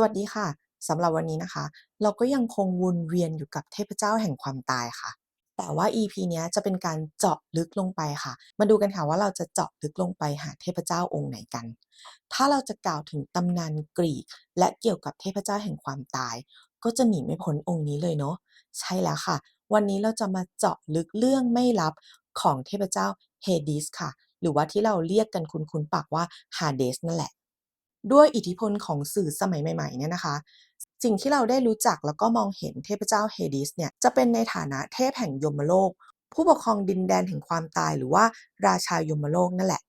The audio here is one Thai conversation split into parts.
สวัสดีค่ะสำหรับวันนี้นะคะ เราก็ยังคงวนเวียนอยู่กับเทพเจ้าแห่งความตายค่ะ แต่ว่า EP เนี้ยจะเป็นการเจาะลึกลงไปค่ะ มาดูกันค่ะว่าเราจะเจาะลึกลงไปหาเทพเจ้าองค์ไหนกัน ถ้าเราจะกล่าวถึงตำนานกรีก และเกี่ยวกับเทพเจ้าแห่งความตาย ก็จะหนีไม่พ้นองค์นี้เลยเนาะใช่แล้วค่ะ วันนี้เราจะมาเจาะลึกเรื่องไม่ลับของเทพเจ้าเฮดิสค่ะ หรือว่าที่เราเรียกกันคุ้นๆปากว่าฮาเดสนั่นแหละ ด้วยอิทธิพลของสื่อสมัยใหม่ๆเนี่ยนะคะสิ่งที่เราได้รู้จักแล้วก็มองเห็นเทพเจ้าเฮดิสเนี่ยจะเป็นในฐานะเทพแห่งยมโลก ผู้ปกครองดินแดนแห่งความตายหรือว่าราชายมโลกนั่นแหละ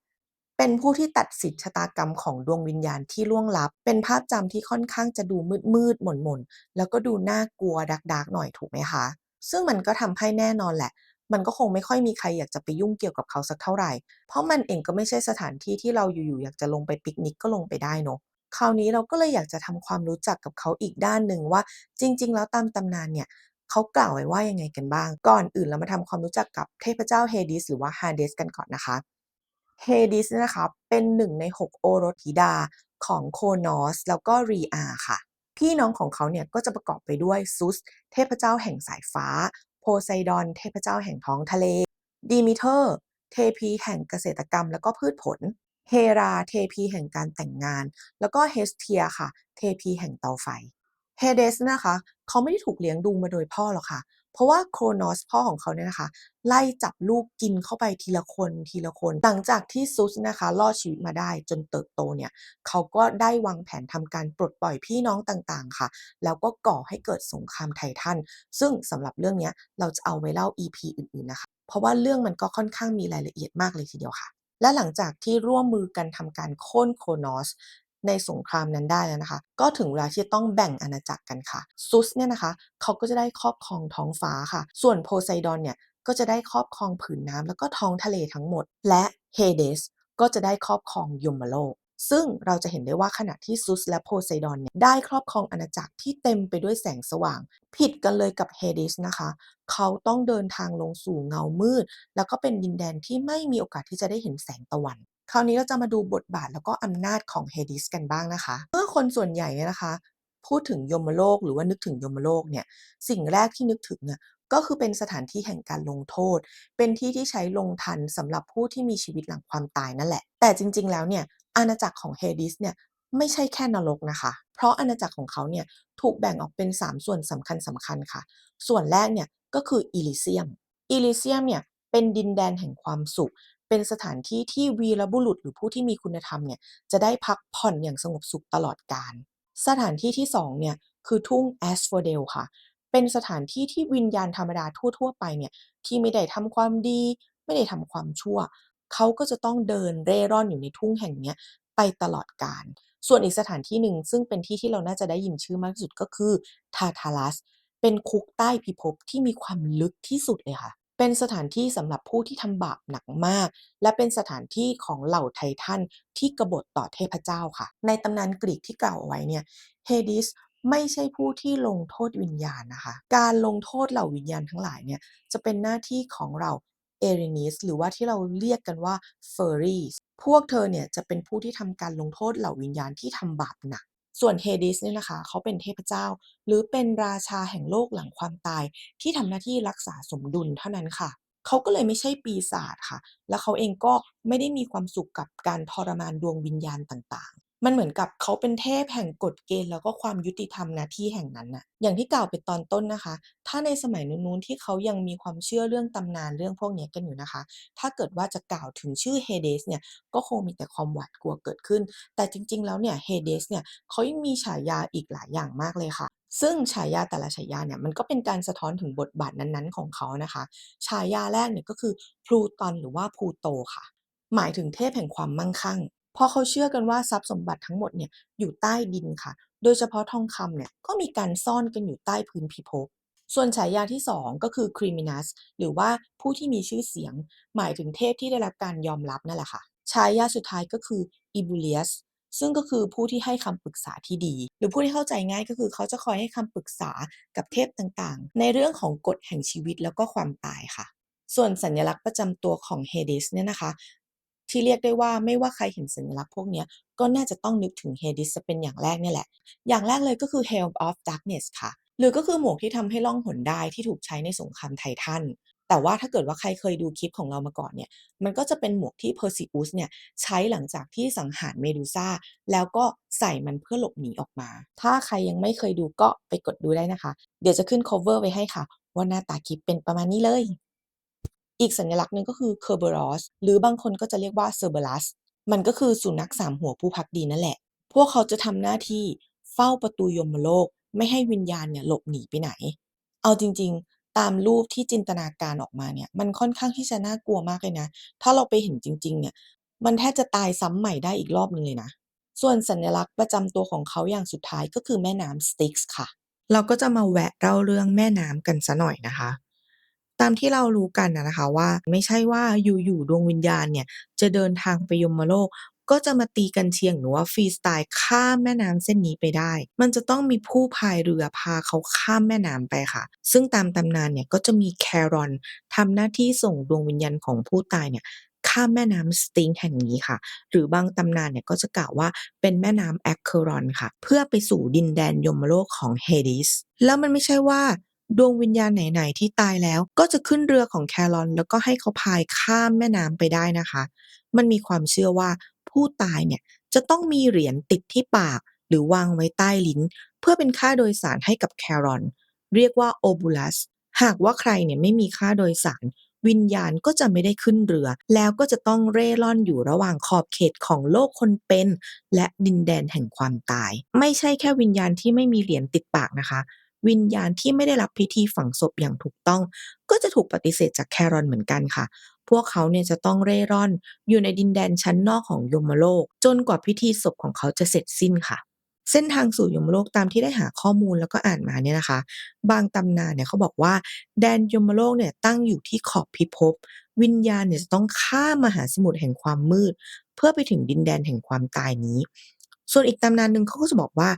เป็นผู้ที่ตัดสิทธิชะตากรรมของดวงวิญญาณที่ล่วงลับ เป็นภาพจำที่ค่อนข้างจะดูมืดๆหม่นๆแล้วก็ดูน่ากลัวดักๆหน่อยถูกไหมคะ ซึ่งมันก็ทำให้แน่นอนแหละ มันก็คงไม่ค่อยมีใครอยากจะไปยุ่งเกี่ยวกับเขาสักเท่าไหร่ เพราะมันเองก็ไม่ใช่สถานที่ที่เราอยู่ๆอยากจะลงไปปิกนิกก็ลงไปได้เนาะคราวนี้เราก็เลยอยากจะทำความรู้จักกับเขาอีกด้านหนึ่งว่า จริง ๆ แล้วตามตำนานเนี่ยเขากล่าวไว้ว่ายังไงกันบ้าง ก่อนอื่นเรามาทำความรู้จักกับเทพเจ้าเฮดิสหรือว่าฮาเดสกันก่อนนะคะเฮดิสเนี่ยนะคะเป็นหนึ่งใน 6 โอรสธิดาของโคนอส แล้วก็รีอาค่ะ พี่น้องของเขาเนี่ยก็จะประกอบไปด้วยซุส เทพเจ้าแห่งสายฟ้า โพไซดอน เทพเจ้าแห่งท้องทะเล ดีมิเทอร์ เทพีแห่งเกษตรกรรมแล้วก็พืชผล เฮรา เทพีแห่งการแต่งงาน แล้วก็เฮสเทียค่ะ เทพีแห่งเตาไฟ เฮเดสนะคะ เขาไม่ได้ถูกเลี้ยงดูมาโดยพ่อหรอกค่ะ เพราะว่าโครนอสพ่อของเขาเนี่ยนะคะ ไล่จับลูกกินเข้าไปทีละคนทีละคน หลังจากที่ซุสนะคะรอดชีวิตมาได้จนเติบโตเนี่ยเขาก็ได้วางแผนทำการปลดปล่อยพี่น้องต่างๆค่ะ แล้วก็ก่อให้เกิดสงครามไททันซึ่งสำหรับเรื่องนี้เราจะเอาไว้เล่า EP อื่นๆนะคะ เพราะว่าเรื่องมันก็ค่อนข้างมีรายละเอียดมากเลยทีเดียวค่ะและหลังจากที่ร่วมมือกันทำการโค่นโครนอส ในสงครามนั้นได้แล้วนะคะ ก็ถึงเวลาที่จะต้องแบ่งอาณาจักรกันค่ะซุสเนี่ยนะคะเขาก็จะได้ครอบครองท้องฟ้าค่ะ ส่วนโพไซดอนเนี่ยก็จะได้ครอบครองผืนน้ำแล้วก็ท้องทะเลทั้งหมด และเฮเดสก็จะได้ครอบครองยมโลก ซึ่งเราจะเห็นได้ว่าขณะที่ซุสและโพไซดอนเนี่ยได้ครอบครองอาณาจักรที่เต็มไปด้วยแสงสว่าง ผิดกันเลยกับเฮเดสนะคะ เขาต้องเดินทางลงสู่เงามืด แล้วก็เป็นดินแดนที่ไม่มีโอกาสที่จะได้เห็นแสงตะวัน คราวนี้เราจะมาดูบทบาทแล้วก็อำนาจของเฮดิสกันบ้างนะคะ เมื่อคนส่วนใหญ่เนี่ยนะคะ พูดถึงยมโลกหรือว่านึกถึงยมโลกเนี่ยสิ่งแรกที่นึกถึงเนี่ยก็คือเป็นสถานที่แห่งการลงโทษ เป็นที่ที่ใช้ลงทันสำหรับผู้ที่มีชีวิตหลังความตายนั่นแหละ แต่จริง ๆ แล้วเนี่ย อาณาจักรของเฮดิสเนี่ยไม่ใช่แค่นรกนะคะ เพราะอาณาจักรของเขาเนี่ยถูกแบ่งออกเป็น 3 ส่วนสำคัญสำคัญค่ะ ส่วนแรกเนี่ยก็คืออิลิเซียม อิลิเซียมเนี่ยเป็นดินแดนแห่งความสุข เป็นสถานที่ที่วีรบุรุษหรือผู้ที่มีคุณธรรมเนี่ยจะได้พักผ่อนอย่างสงบสุขตลอดกาล สถานที่ที่2เนี่ยคือทุ่งแอสโฟเดลค่ะ เป็นสถานที่ที่วิญญาณธรรมดาทั่ว ๆ ไปเนี่ยที่ไม่ได้ทำความดี ไม่ได้ทำความชั่ว เขาก็จะต้องเดินเร่ร่อนอยู่ในทุ่งแห่งนี้ไปตลอดกาลส่วนอีกสถานที่หนึ่งซึ่งเป็นที่ที่เราน่าจะได้ยินชื่อมากที่สุดก็คือทาทารัส เป็นคุกใต้พิภพที่มีความลึกที่สุดเลยค่ะ เป็นสถานที่สำหรับผู้ที่ทำบาปหนักมาก และเป็นสถานที่ของเหล่าไททันที่กบฏต่อเทพเจ้าค่ะ ในตำนานกรีกที่กล่าวเอาไว้เนี่ยเฮดิสไม่ใช่ผู้ที่ลงโทษวิญญาณนะคะ การลงโทษเหล่าวิญญาณทั้งหลายเนี่ยจะเป็นหน้าที่ของเรา เอรินิสหรือว่าที่เราเรียกกันว่าเฟอร์รีสพวกเธอเนี่ยจะเป็นผู้ที่ทำการลงโทษเหล่าวิญญาณที่ทำบาปหนัก ส่วนเฮดิสเนี่ยนะคะ เขาเป็นเทพเจ้า หรือเป็นราชาแห่งโลกหลังความตาย ที่ทำหน้าที่รักษาสมดุลเท่านั้นค่ะเขาก็เลยไม่ใช่ปีศาจค่ะ และเขาเองก็ไม่ได้มีความสุขกับการทรมานดวงวิญญาณต่าง มันเหมือนกับเขาเป็นเทพแห่งกฎเกณฑ์ แล้วก็ความยุติธรรมณที่แห่งนั้นน่ะ อย่างที่กล่าวไปตอนต้นนะคะ ถ้าในสมัยนู้นๆที่เขายังมีความเชื่อเรื่องตำนานเรื่องพวกนี้กันอยู่นะคะ ถ้าเกิดว่าจะกล่าวถึงชื่อเฮเดสเนี่ย ก็คงมีแต่ความหวาดกลัวเกิดขึ้น แต่จริง ๆ แล้วเนี่ยเฮเดสเนี่ยเขายังมีฉายาอีกหลายอย่างมากเลยค่ะซึ่งฉายาแต่ละฉายาเนี่ยมันก็เป็นการสะท้อนถึงบทบาทนั้นๆ ของเขานะคะฉายาแรกเนี่ยก็คือพลูตอนหรือว่าพลูโตค่ะ หมายถึงเทพแห่งความมั่งคั่ง เพราะเขาเชื่อกันว่าทรัพย์สมบัติทั้งหมดเนี่ยอยู่ใต้ดินค่ะ โดยเฉพาะทองคำเนี่ยก็มีการซ่อนกันอยู่ใต้พื้นพิภพส่วนฉายาที่ 2 ก็คือ Criminus หรือว่าผู้ที่มีชื่อเสียง หมายถึงเทพที่ได้รับการยอมรับนั่นแหละค่ะฉายาสุดท้ายก็คือ Ebulius ซึ่งก็คือผู้ที่ให้คำปรึกษาที่ดี หรือผู้ที่เข้าใจง่ายก็คือเขาจะคอยให้คำปรึกษากับเทพต่างๆ ในเรื่องของกฎแห่งชีวิตแล้วก็ความตายค่ะ ส่วนสัญลักษณ์ประจำตัวของเฮเดสเนี่ยนะคะ ที่เรียกได้ว่าไม่ว่าใครเห็นสัญลักษณ์พวกนี้ก็น่าจะต้องนึกถึง Hades เป็นอย่างแรกนี่แหละ อย่างแรกเลยก็คือ Helm of Darkness ค่ะ หรือก็คือหมวกที่ทำให้ล่องหนได้ที่ถูกใช้ในสงครามไททันแต่ว่าถ้าเกิดว่าใครเคยดูคลิปของเรามาก่อนเนี่ย มันก็จะเป็นหมวกที่ Perseus เนี่ยใช้หลังจากที่สังหารเมดูซ่า แล้วก็ใส่มันเพื่อหลบหนีออกมา ถ้าใครยังไม่เคยดูก็ไปกดดูได้นะคะ เดี๋ยวจะขึ้น cover ไว้ให้ค่ะ ว่าหน้าตาคลิปเป็นประมาณนี้เลย อีกสัญลักษณ์หนึ่งก็คือ Kerberos หรือบางคนก็จะเรียกว่า Cerberus มันก็คือสุนัขสามหัวผู้พักดีนั่นแหละ พวกเขาจะทำหน้าที่เฝ้าประตูยมโลก ไม่ให้วิญญาณเนี่ยหลบหนีไปไหน เอาจริงๆ ตามรูปที่จินตนาการออกมาเนี่ย มันค่อนข้างที่จะน่ากลัวมากเลยนะ ถ้าเราไปเห็นจริง ๆ เนี่ย มันแทบจะตายซ้ำใหม่ได้อีกรอบหนึ่งเลยนะ ส่วนสัญลักษณ์ประจำตัวของเขาอย่างสุดท้ายก็คือแม่น้ำ Styx ค่ะ เราก็จะมาแวะเล่าเรื่องแม่น้ำกันสักหน่อยนะคะ ตามที่เรารู้กันนะนะคะว่า ไม่ใช่ว่าอยู่ ๆ ดวงวิญญาณเนี่ยจะเดินทางไปยมโลก ก็จะมาตีกันเชียงหรือว่าฟรีสไตล์ข้ามแม่น้ำเส้นนี้ไปได้ มันจะต้องมีผู้พายเรือพาเขาข้ามแม่น้ำไปค่ะ ซึ่งตามตำนานเนี่ยก็จะมีแครอนทำหน้าที่ส่งดวงวิญญาณของผู้ตายเนี่ยข้ามแม่น้ำสติงแห่งนี้ค่ะ หรือบางตำนานเนี่ยก็จะกล่าวว่าเป็นแม่น้ำแอคเคอรอนค่ะ เพื่อไปสู่ดินแดนยมโลกของเฮดิส แล้วมันไม่ใช่ว่า ดวงวิญญาณไหน ๆ ที่ตายแล้ว ก็จะขึ้นเรือของแครอน แล้วก็ให้เขาพายข้ามแม่น้ำไปได้นะคะ มันมีความเชื่อว่าผู้ตายเนี่ยจะต้องมีเหรียญติดที่ปาก หรือวางไว้ใต้ลิ้น เพื่อเป็นค่าโดยสารให้กับแครอน เรียกว่าโอบูลัส หากว่าใครเนี่ยไม่มีค่าโดยสาร วิญญาณก็จะไม่ได้ขึ้นเรือ แล้วก็จะต้องเร่ร่อนอยู่ระหว่างขอบเขตของโลกคนเป็น และดินแดนแห่งความตาย ไม่ใช่แค่วิญญาณที่ไม่มีเหรียญติดปากนะคะ วิญญาณที่ไม่ได้รับพิธีฝังศพอย่างถูกต้อง ก็จะถูกปฏิเสธจากแครอนเหมือนกันค่ะ พวกเขาเนี่ยจะต้องเร่ร่อนอยู่ในดินแดนชั้นนอกของยมโลก จนกว่าพิธีศพของเขาจะเสร็จสิ้นค่ะเส้นทางสู่ยมโลกตามที่ได้หาข้อมูลแล้วก็อ่านมาเนี่ยนะคะ บางตำนานเนี่ยเขาบอกว่า แดนยมโลกเนี่ยตั้งอยู่ที่ขอบพิภพ วิญญาณเนี่ยจะต้องข้ามมหาสมุทรแห่งความมืด เพื่อไปถึงดินแดนแห่งความตายนี้ ส่วนอีกตำนานหนึ่งเขาก็จะบอกว่า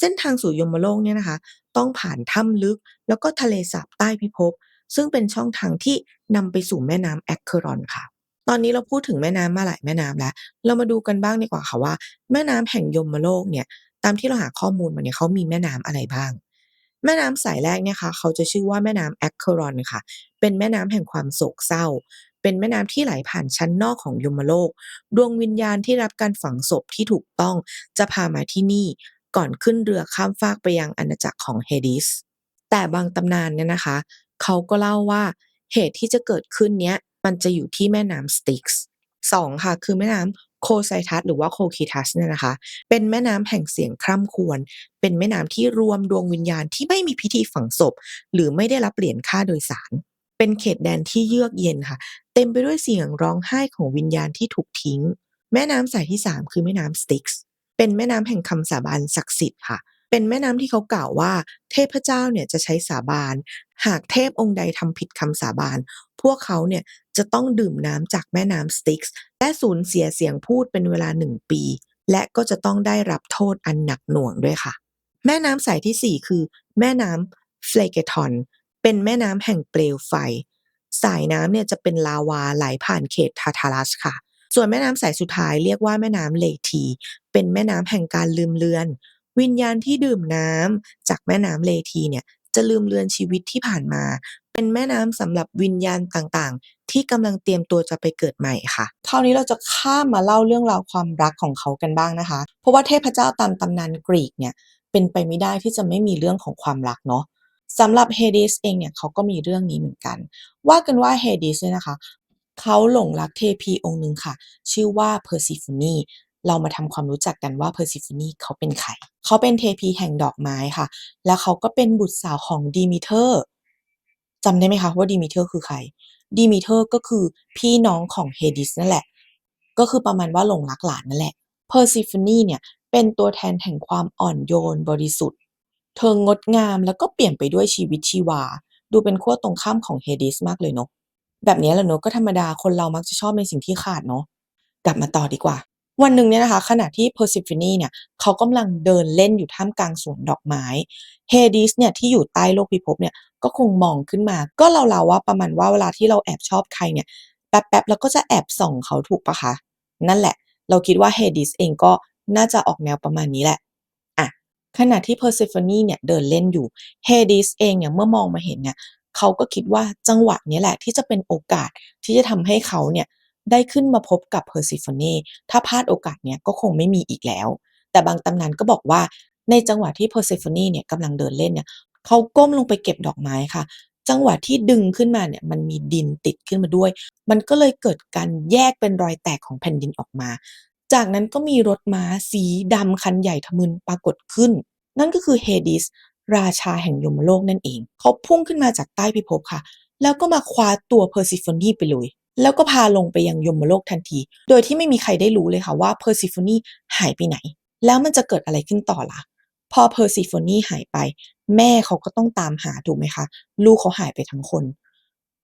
เส้นทางสู่ยมโลกเนี่ยนะคะ ต้องผ่านถ้ำลึก แล้วก็ทะเลสาบใต้พิภพ ซึ่งเป็นช่องทางที่นำไปสู่แม่น้ำแอคเคอรอนค่ะ ตอนนี้เราพูดถึงแม่น้ำมาหลายแม่น้ำแล้ว เรามาดูกันบ้างดีกว่าค่ะว่า แม่น้ำแห่งยมโลกเนี่ย ตามที่เราหาข้อมูลมาเนี่ยเขามีแม่น้ำอะไรบ้าง แม่น้ำสายแรกเนี่ยค่ะเขาจะชื่อว่าแม่น้ำแอคเคอรอนค่ะ เป็นแม่น้ำแห่งความโศกเศร้าเป็นแม่น้ำที่ไหลผ่านชั้นนอกของยมโลก ดวงวิญญาณที่รับการฝังศพที่ถูกต้องจะพามาที่นี่ ก่อนขึ้นเรือข้ามฟากไปยังอาณาจักรของเฮดิสแต่บางตำนานเนี่ยนะคะเขาก็เล่าว่าเหตุที่จะเกิดขึ้นเนี้ยมันจะอยู่ที่แม่น้ำสติกส์สองค่ะคือแม่น้ำโคไซทัสหรือว่าโคคิทัสเนี่ยนะคะ เป็นแม่น้ำแห่งเสียงคร่ำครวญเป็นแม่น้ำที่รวมดวงวิญญาณที่ไม่มีพิธีฝังศพ หรือไม่ได้รับเหรียญค่าโดยสาร เป็นเขตแดนที่เยือกเย็นค่ะ เต็มไปด้วยเสียงร้องไห้ของวิญญาณที่ถูกทิ้ง แม่น้ำสายที่สามคือแม่น้ำสติกส์ เป็นแม่น้ำแห่งคำสาบานศักดิ์สิทธิ์ค่ะ เป็นแม่น้ำที่เขากล่าวว่า เทพเจ้าเนี่ยจะใช้สาบาน หากเทพองค์ใดทำผิดคำสาบาน พวกเขาเนี่ยจะต้องดื่มน้ำจากแม่น้ำสติกส์และสูญเสียเสียงพูดเป็นเวลาหนึ่งปี และก็จะต้องได้รับโทษอันหนักหน่วงด้วยค่ะ แม่น้ำสายที่สี่คือ แม่น้ำเฟลเกทอนเป็นแม่น้ำแห่งเปลวไฟ สายน้ำเนี่ยจะเป็นลาวาไหลผ่านเขตทาทารัสค่ะ ส่วนแม่น้ำสายสุดท้ายเรียกว่าแม่น้ำเลที เป็นแม่น้ำแห่งการลืมเลือน วิญญาณที่ดื่มน้ำจากแม่น้ำเลทีเนี่ยจะลืมเลือนชีวิตที่ผ่านมา เป็นแม่น้ำสำหรับวิญญาณต่างๆ ที่กำลังเตรียมตัวจะไปเกิดใหม่ค่ะคราวนี้เราจะข้ามมาเล่าเรื่องราวความรักของเขากันบ้างนะคะ เพราะว่าเทพเจ้าตามตำนานกรีกเนี่ยเป็นไปไม่ได้ที่จะไม่มีเรื่องของความรักเนาะสำหรับเฮดิสเองเนี่ยเขาก็มีเรื่องนี้เหมือนกัน ว่ากันว่าเฮดิสเนี่ยนะคะ เขาหลงรักเทพีองค์หนึ่งค่ะ ชื่อว่าเพอร์ซิฟนีเรามาทำความรู้จักกันว่าเพอร์ซิฟนีเขาเป็นใคร เขาเป็นเทพีแห่งดอกไม้ค่ะ แล้วเขาก็เป็นบุตรสาวของดีมิเทอร์จำได้ไหมคะว่าดีมิเทอร์คือใคร ดีมิเทอร์ก็คือพี่น้องของเฮดิสนั่นแหละ ก็คือประมาณว่าหลงรักหลานนั่นแหละ เพอร์ซิฟนีเนี่ยเป็นตัวแทนแห่งความอ่อนโยนบริสุทธิ์ เธองดงามแล้วก็เปลี่ยนไปด้วยชีวิตชีวา ดูเป็นขั้วตรงข้ามของเฮดิสมากเลยเนาะ แบบนี้แหละเนอะก็ธรรมดาคนเรามักจะชอบในสิ่งที่ขาดเนาะ กลับมาต่อดีกว่า วันหนึ่งเนี่ยนะคะขณะที่เพอร์ซิฟ o นีเนี่ยเขากำลังเดินเล่นอยู่ท่ามกลางสวนดอกไม้เฮดิสเนี่ยที่อยู่ใต้โลกพิภพเนี่ยก็คงมองขึ้นมา ก็เราๆว่าประมาณว่าเวลาที่เราแอบชอบใครเนี่ยแป๊บๆแล้วก็จะแอบส่องเขาถูกปะคะ นั่นแหละ เราคิดว่าเฮดิสเองก็น่าจะออกแนวประมาณนี้แหละอะขณะที่เพอร์เซฟ o นีเนี่ยเดินเล่นอยู่ เฮดิสเองเนี่ยเมื่อมองมาเห็นเนี่ย เขาก็คิดว่าจังหวะนี้แหละที่จะเป็นโอกาสที่จะทำให้เขาเนี่ยได้ขึ้นมาพบกับเพอร์ซิฟ o นีถ้าพลาดโอกาสเนี้ยก็คงไม่มีอีกแล้ว แต่บางตำนานก็บอกว่าในจังหวะที่เพอร์เซฟ o นีเนี่ยกำลังเดินเล่นเนี่ยเขาก้มลงไปเก็บดอกไม้ค่ะ จังหวะที่ดึงขึ้นมาเนี่ยมันมีดินติดขึ้นมาด้วย มันก็เลยเกิดการแยกเป็นรอยแตกของแผ่นดินออกมา จากนั้นก็มีรถม้าสีดำคันใหญ่ทะมึนปรากฏขึ้น นั่นก็คือเฮดิส ราชาแห่งยมโลกนั่นเอง เขาพุ่งขึ้นมาจากใต้พิภพค่ะ แล้วก็มาคว้าตัวเพอร์ซิฟอนีไปเลย แล้วก็พาลงไปยังยมโลกทันที โดยที่ไม่มีใครได้รู้เลยค่ะว่าเพอร์ซิฟอนีหายไปไหน แล้วมันจะเกิดอะไรขึ้นต่อล่ะ พอเพอร์ซิฟอนีหายไป แม่เขาก็ต้องตามหาถูกไหมคะ ลูกเขาหายไปทั้งคน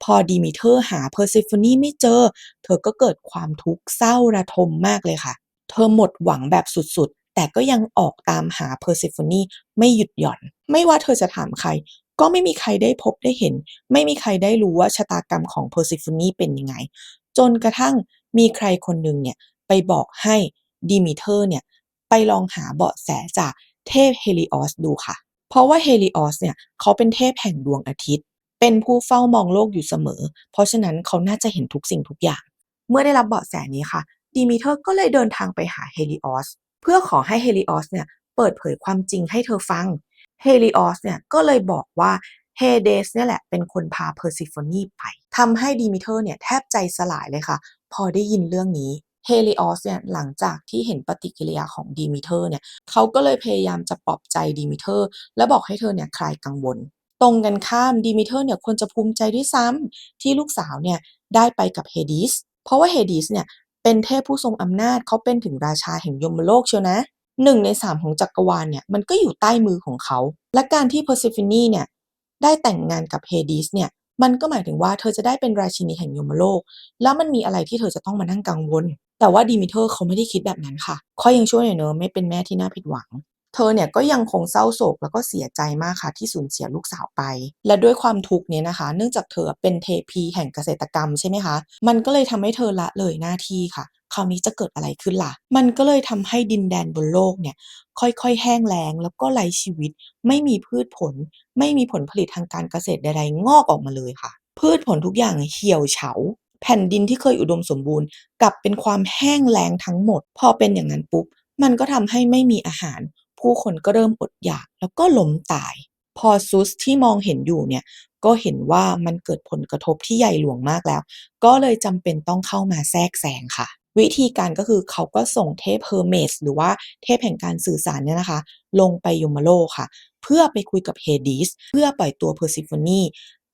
พอดีมิเทอร์หาเพอร์ซิฟอนีไม่เจอ เธอก็เกิดความทุกข์เศร้าระทมมากเลยค่ะ เธอหมดหวังแบบสุดๆ แต่ก็ยังออกตามหาเพอร์เซิฟนีไม่หยุดหย่อน ไม่ว่าเธอจะถามใคร ก็ไม่มีใครได้พบได้เห็น ไม่มีใครได้รู้ว่าชะตากรรมของเพอร์เซิฟนีเป็นยังไง จนกระทั่งมีใครคนหนึ่งเนี่ยไปบอกให้ดิมิเทอร์เนี่ยไปลองหาเบาะแสจากเทพเฮลิออสดูค่ะ เพราะว่าเฮลิออสเนี่ยเขาเป็นเทพแห่งดวงอาทิตย์ เป็นผู้เฝ้ามองโลกอยู่เสมอ เพราะฉะนั้นเขาน่าจะเห็นทุกสิ่งทุกอย่าง เมื่อได้รับเบาะแสนี้ค่ะดิมิเทอร์ก็เลยเดินทางไปหาเฮลิออส พื่อขอให้เฮลิออสเนี่ยเปิดเผยความจริงให้เธอฟัง เฮลิออสเนี่ยก็เลยบอกว่าเฮเดสเนี่ยแหละเป็นคนพาเพอร์ซิฟอนีไปทำให้ดิมิเทอร์เนี่ยแทบใจสลายเลยค่ะ พอได้ยินเรื่องนี้เฮลิออสเนี่ยหลังจากที่เห็นปฏิกิริยาของดิมิเทอร์เนี่ยเขาก็เลยพยายามจะปลอบใจดิมิเทอร์ และบอกให้เธอเนี่ยคลายกังวล ตรงกันข้ามดิมิเทอร์เนี่ยควรจะภูมิใจด้วยซ้ำที่ลูกสาวเนี่ยได้ไปกับเฮดิสเพราะว่าเฮดิสเนี่ย เป็นเทพผู้ทรงอำนาจเขาเป็นถึงราชาแห่งยมโลกเชียวนะหนึ่งในสามของจักรวาลเนี่ยมันก็อยู่ใต้มือของเขา และการที่เพอร์ซิฟินีเนี่ยได้แต่งงานกับเฮดิสเนี่ยมันก็หมายถึงว่าเธอจะได้เป็นราชินีแห่งยมโลก แล้วมันมีอะไรที่เธอจะต้องมานั่งกังวล แต่ว่าดิมิเทอร์เขาไม่ได้คิดแบบนั้นค่ะเขายังช่วยหน่อยเนอะไม่เป็นแม่ที่น่าผิดหวัง เธอเนี่ยก็ยังคงเศร้าโศกแล้วก็เสียใจมากค่ะที่สูญเสียลูกสาวไป และด้วยความทุกข์เนี้ยนะคะ เนื่องจากเธอเป็นเทพีแห่งเกษตรกรรมใช่ไหมคะ มันก็เลยทำให้เธอละเลยหน้าที่ค่ะคราวนี้จะเกิดอะไรขึ้นล่ะ มันก็เลยทำให้ดินแดนบนโลกเนี่ยค่อยๆ แห้งแล้งแล้วก็ไร้ชีวิต ไม่มีพืชผล ไม่มีผลผลิตทางการเกษตรใดๆ งอกออกมาเลยค่ะ พืชผลทุกอย่างเหี่ยวเฉา แผ่นดินที่เคยอุดมสมบูรณ์กลับเป็นความแห้งแล้งทั้งหมด พอเป็นอย่างนั้นปุ๊บ มันก็ทำให้ไม่มีอาหาร ผู้คนก็เริ่มอดอยากแล้วก็ล้มตาย พอซุสที่มองเห็นอยู่เนี่ยก็เห็นว่ามันเกิดผลกระทบที่ใหญ่หลวงมากแล้ว ก็เลยจำเป็นต้องเข้ามาแทรกแซงค่ะ วิธีการก็คือเขาก็ส่งเทพเฮอร์เมสหรือว่าเทพแห่งการสื่อสารเนี่ยนะคะ ลงไปยมโลกค่ะ เพื่อไปคุยกับเฮดิสเพื่อปล่อยตัวเพอร์ซิฟอนี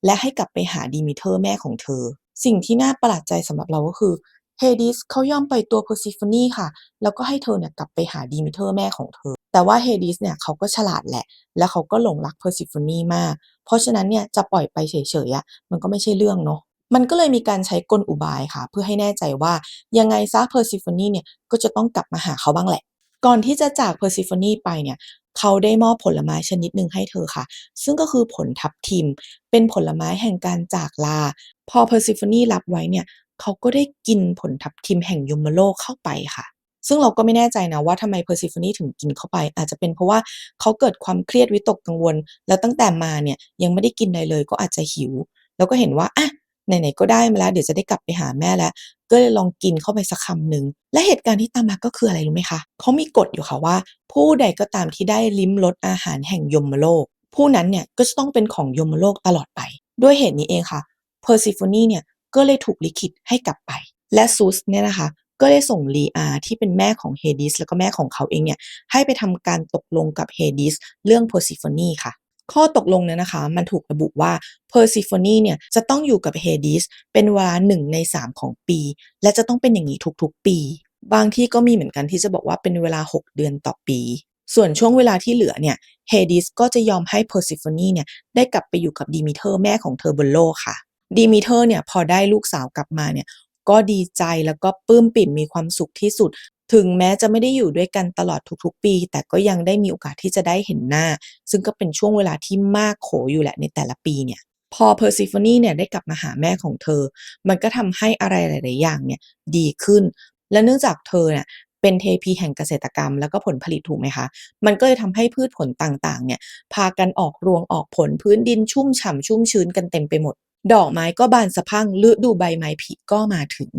และให้กลับไปหาดิมิเทอร์แม่ของเธอ สิ่งที่น่าประหลาดใจสำหรับเราก็คือเฮดิสเขายอมปล่อยตัวเพอร์ซิฟอนีค่ะ แล้วก็ให้เธอเนี่ยกลับไปหาดิมิเทอร์แม่ของเธอ แต่ว่าเฮดิสเนี่ยเขาก็ฉลาดแหละ แล้วเขาก็หลงรักเพอร์ซิฟอนีมาก เพราะฉะนั้นเนี่ยจะปล่อยไปเฉยๆอะมันก็ไม่ใช่เรื่องเนาะมันก็เลยมีการใช้กลอุบายค่ะ เพื่อให้แน่ใจว่ายังไงซะเพอร์ซิฟอนีเนี่ยก็จะต้องกลับมาหาเขาบ้างแหละ ก่อนที่จะจากเพอร์ซิฟอนีไปเนี่ยเขาได้มอบผลไม้ชนิดหนึ่งให้เธอค่ะ ซึ่งก็คือผลทับทิม เป็นผลไม้แห่งการจากลา พอเพอร์ซิฟอนีรับไว้เนี่ยเขาก็ได้กินผลทับทิมแห่งยมโลกเข้าไปค่ะ ซึ่งเราก็ไม่แน่ใจนะว่าทำไมเพอร์ซิฟอนีถึงกินเข้าไป อาจจะเป็นเพราะว่าเขาเกิดความเครียดวิตกกังวล แล้วตั้งแต่มาเนี่ยยังไม่ได้กินอะไรเลยก็อาจจะหิว แล้วก็เห็นว่าอะไหนๆก็ได้มาแล้ว เดี๋ยวจะได้กลับไปหาแม่แล้ว ก็เลยลองกินเข้าไปสักคำหนึ่งและเหตุการณ์ที่ตามมาก็คืออะไรรู้ไหมคะเขามีกฎอยู่ค่ะว่า ผู้ใดก็ตามที่ได้ลิ้มรสอาหารแห่งยมโลก ผู้นั้นเนี่ยก็จะต้องเป็นของยมโลกตลอดไป ด้วยเหตุนี้เองค่ะเพอร์ซิฟอนีเนี่ยก็เลยถูกลิขิตให้กลับไป และซูสเนี่ยนะคะ ก็ได้ส่งลีอาที่เป็นแม่ของเฮดิสแล้วก็แม่ของเขาเองเนี่ยให้ไปทำการตกลงกับเฮดิสเรื่องเพอร์ซิฟอนีค่ะ ข้อตกลงเนี่ยนะคะ มันถูกระบุว่าเพอร์ซิฟอนีเนี่ยจะต้องอยู่กับเฮดิสเป็นเวลาหนึ่งในสามของปี และจะต้องเป็นอย่างนี้ทุกๆ ปี บางที่ก็มีเหมือนกันที่จะบอกว่าเป็นเวลา 6 เดือนต่อปีส่วนช่วงเวลาที่เหลือเนี่ยเฮดิสก็จะยอมให้เพอร์ซิฟอนีเนี่ยได้กลับไปอยู่กับดีมิเทอร์แม่ของเธอบนโลกค่ะดีมิเทอร์เนี่ยพอได้ลูกสาวกลับมาเนี่ย ก็ดีใจแล้วก็ปลื้มปิ่มมีความสุขที่สุด ถึงแม้จะไม่ได้อยู่ด้วยกันตลอดทุกๆ ปี แต่ก็ยังได้มีโอกาสที่จะได้เห็นหน้า ซึ่งก็เป็นช่วงเวลาที่มากโขอยู่แหละในแต่ละปีเนี่ยพอเพอร์ซิฟอนีเนี่ยได้กลับมาหาแม่ของเธอ มันก็ทำให้อะไรหลาย ๆ อย่างเนี่ยดีขึ้น และเนื่องจากเธอเนี่ยเป็นเทพีแห่งเกษตรกรรมแล้วก็ผลผลิตถูกไหมคะ มันก็เลยทำให้พืชผลต่าง ๆ เนี่ยพากันออกรวงออกผลพื้นดินชุ่มฉ่ำชุ่มชื้นกันเต็มไปหมด ดอกไม้ก็บานสะพั่งฤดูใบไม้ผลิก็มาถึง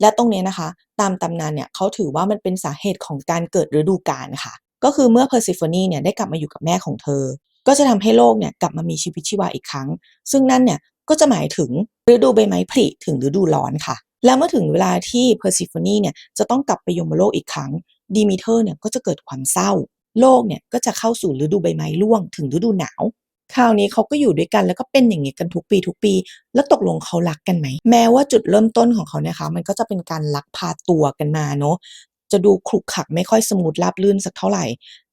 และตรงนี้นะคะ ตามตำนานเนี่ยเขาถือว่ามันเป็นสาเหตุของการเกิดฤดูกาลค่ะ ก็คือเมื่อเพอร์ซิโฟนีเนี่ยได้กลับมาอยู่กับแม่ของเธอ ก็จะทำให้โลกเนี่ยกลับมามีชีวิตชีวาอีกครั้ง ซึ่งนั่นเนี่ยก็จะหมายถึงฤดูใบไม้ผลิถึงฤดูร้อนค่ะ แล้วเมื่อถึงเวลาที่เพอร์ซิโฟนีเนี่ยจะต้องกลับไปยมโลกอีกครั้งดีมิเทอร์เนี่ยก็จะเกิดความเศร้า โลกเนี่ยก็จะเข้าสู่ฤดูใบไม้ร่วงถึงฤดูหนาว คราวนี้เขาก็อยู่ด้วยกันแล้วก็เป็นอย่างนี้กันทุกปีทุกปี แล้วตกลงเขารักกันไหม แม้ว่าจุดเริ่มต้นของเขาเนี่ยคะมันก็จะเป็นการลักพาตัวกันมาเนาะจะดูขรุกขลักไม่ค่อยสมูทราบลื่นสักเท่าไหร่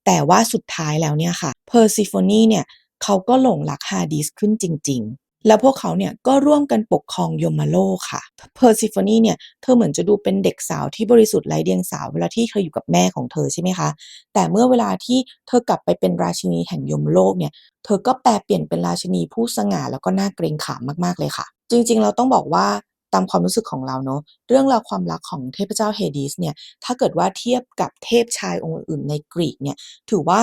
แต่ว่าสุดท้ายแล้วเนี่ยค่ะเพอร์ซิโฟนีเนี่ยเขาก็หลงรักฮาดิสขึ้นจริง ๆ แล้วพวกเขาเนี่ยก็ร่วมกันปกครองยมโลกค่ะ เพอร์ซิโฟนีเนี่ยเธอเหมือนจะดูเป็นเด็กสาวที่บริสุทธิ์ไร้เดียงสาวเวลาที่เธออยู่กับแม่ของเธอใช่ไหมคะ แต่เมื่อเวลาที่เธอกลับไปเป็นราชินีแห่งยมโลกเนี่ย เธอก็แปลเปลี่ยนเป็นราชินีผู้สง่าแล้วก็น่าเกรงขามมากๆเลยค่ะ จริงๆ เราต้องบอกว่าตามความรู้สึกของเราเนาะเรื่องราวความรักของเทพเจ้าเฮดิสเนี่ยถ้าเกิดว่าเทียบกับเทพชายองค์อื่นในกรีกเนี่ยถือว่า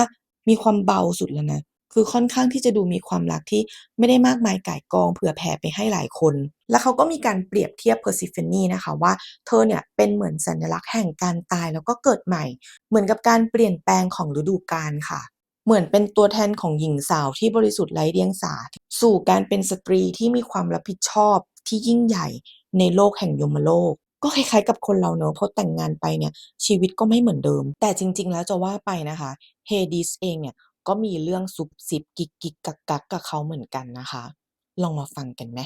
มีความเบาสุดแล้วนะ คือค่อนข้างที่จะดูมีความรักที่ไม่ได้มากมายก่ายกอง เผื่อแผ่ไปให้หลายคน แล้วเขาก็มีการเปรียบเทียบเพอร์ซิฟนีนะคะว่าเธอเนี่ยเป็นเหมือนสัญลักษณ์แห่งการตายแล้วก็เกิดใหม่ เหมือนกับการเปลี่ยนแปลงของฤดูกาลค่ะ เหมือนเป็นตัวแทนของหญิงสาวที่บริสุทธิ์ไร้เดียงสา สู่การเป็นสตรีที่มีความรับผิดชอบที่ยิ่งใหญ่ในโลกแห่งยมโลกก็คล้ายๆกับคนเราเนอะพอแต่งงานไปเนี่ยชีวิตก็ไม่เหมือนเดิม แต่จริงๆแล้วจะว่าไปนะคะเฮดิสเองเนี่ย ก็มีเรื่องซุบซิบกิกกิกกักกักกับเขาเหมือนกันนะคะ ลองมาฟังกันไหม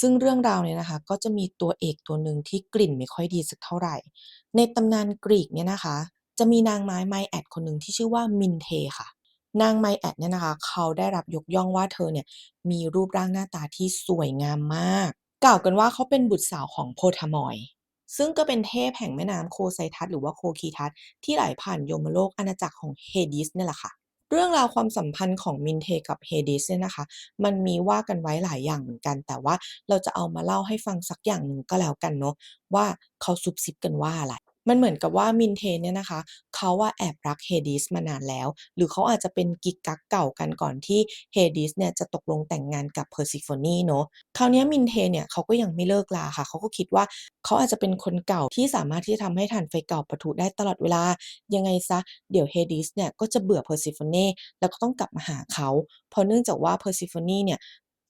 ซึ่งเรื่องราวเนี่ยนะคะ ก็จะมีตัวเอกตัวหนึ่งที่กลิ่นไม่ค่อยดีสักเท่าไหร่ ในตำนานกรีกเนี่ยนะคะ จะมีนางไม้ไมแอดคนหนึ่งที่ชื่อว่ามินเทค่ะ นางไมแอดเนี่ยนะคะ เขาได้รับยกย่องว่าเธอเนี่ยมีรูปร่างหน้าตาที่สวยงามมาก กล่าวกันว่าเขาเป็นบุตรสาวของโพธามอยซึ่งก็เป็นเทพแห่งแม่น้ำโคไซทัสหรือว่าโคคีทัสที่ไหลผ่านยมโลกอาณาจักรของเฮดิสเนี่ยแหละค่ะ เรื่องราวความสัมพันธ์ของมินเทกับเฮดิสเนี่ยนะคะ มันมีว่ากันไว้หลายอย่างเหมือนกัน แต่ว่าเราจะเอามาเล่าให้ฟังสักอย่างหนึ่งก็แล้วกันเนาะว่าเขาซุบซิบกันว่าอะไร มันเหมือนกับว่ามินเทเนี่ยนะคะเขาว่าแอบรักเฮดิสมานานแล้ว หรือเขาอาจจะเป็นกิ๊กกักเก่ากันก่อนที่เฮดิสเนี่ยจะตกลงแต่งงานกับเพอร์ซิโฟนีเนาะคราวนี้มินเทเนี่ยเขาก็ยังไม่เลิกลาค่ะเขาก็คิดว่าเขาอาจจะเป็นคนเก่าที่สามารถที่จะทำให้ถ่านไฟเก่าปะทุได้ตลอดเวลายังไงซะเดี๋ยวเฮดิสเนี่ยก็จะเบื่อเพอร์ซิโฟนีแล้วก็ต้องกลับมาหาเขาเพราะเนื่องจากว่าเพอร์ซิโฟนีเนี่ย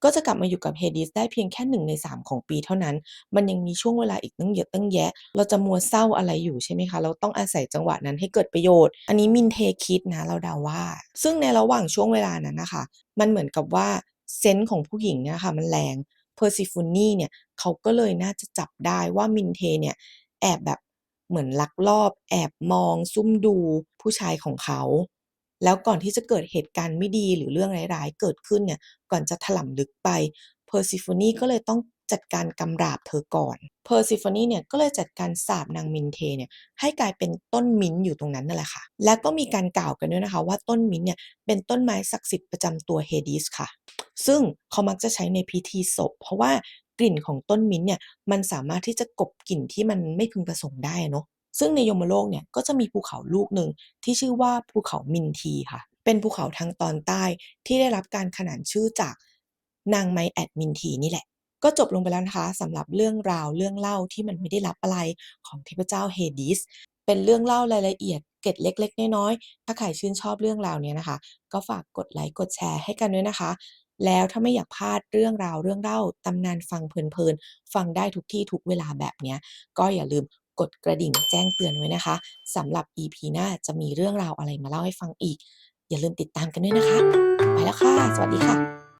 ก็จะกลับมาอยู่กับเฮดิสได้เพียงแค่หนึ่งในสามของปีเท่านั้น มันยังมีช่วงเวลาอีกตั้งเยอะตั้งแยะ เราจะมัวเศร้าอะไรอยู่ใช่ไหมคะ เราต้องอาศัยจังหวะนั้นให้เกิดประโยชน์ อันนี้มินเทคิดนะเราเดาว่า ซึ่งในระหว่างช่วงเวลานั้นนะคะ มันเหมือนกับว่าเซนส์ของผู้หญิงเนี่ยค่ะมันแรงเพอร์ซิโฟนีเนี่ยเขาก็เลยน่าจะจับได้ว่ามินเทเนี่ยแอบแบบเหมือนลักลอบ แอบมองซุ่มดูผู้ชายของเขา แล้วก่อนที่จะเกิดเหตุการณ์ไม่ดีหรือเรื่องร้ายๆ เกิดขึ้นเนี่ย ก่อนจะถล่มลึกไปเพอร์ซิโฟนีก็เลยต้องจัดการกำราบเธอก่อนเพอร์ซิโฟนีเนี่ยก็เลยจัดการสาปนางมินเทเนี่ยให้กลายเป็นต้นมิ้นท์อยู่ตรงนั้นนั่นแหละค่ะ และก็มีการกล่าวกันด้วยนะคะว่าต้นมิ้นเนี่ยเป็นต้นไม้ศักดิ์สิทธิ์ประจำตัวเฮดิสค่ะ ซึ่งเขามักจะใช้ในพิธีศพ เพราะว่ากลิ่นของต้นมิ้นเนี่ยมันสามารถที่จะกบกลิ่นที่มันไม่พึงประสงค์ได้เนาะ ซึ่งในยมโลกเนี่ยก็จะมีภูเขาลูกหนึ่งที่ชื่อว่าภูเขามินทีค่ะ เป็นภูเขาทางตอนใต้ที่ได้รับการขนานชื่อจากนางไมแอดมินทีนี่แหละ ก็จบลงไปแล้วนะคะสำหรับเรื่องราวเรื่องเล่าที่มันไม่ได้ลับอะไรของเทพเจ้าเฮดิสเป็นเรื่องเล่ารายละเอียดเกร็ดเล็ก ๆ น้อยๆถ้าใครชื่นชอบเรื่องราวเนี้ยนะคะ ก็ฝากกดไลค์กดแชร์ให้กันด้วยนะคะ แล้วถ้าไม่อยากพลาดเรื่องราวเรื่องเล่าตำนานฟังเพลินๆฟังได้ทุกที่ทุกเวลาแบบเนี้ยก็อย่าลืม กดกระดิ่งแจ้งเตือนไว้นะคะสำหรับ EP หน้าจะมีเรื่องราวอะไรมาเล่าให้ฟังอีก อย่าลืมติดตามกันด้วยนะคะ ไปแล้วค่ะ สวัสดีค่ะ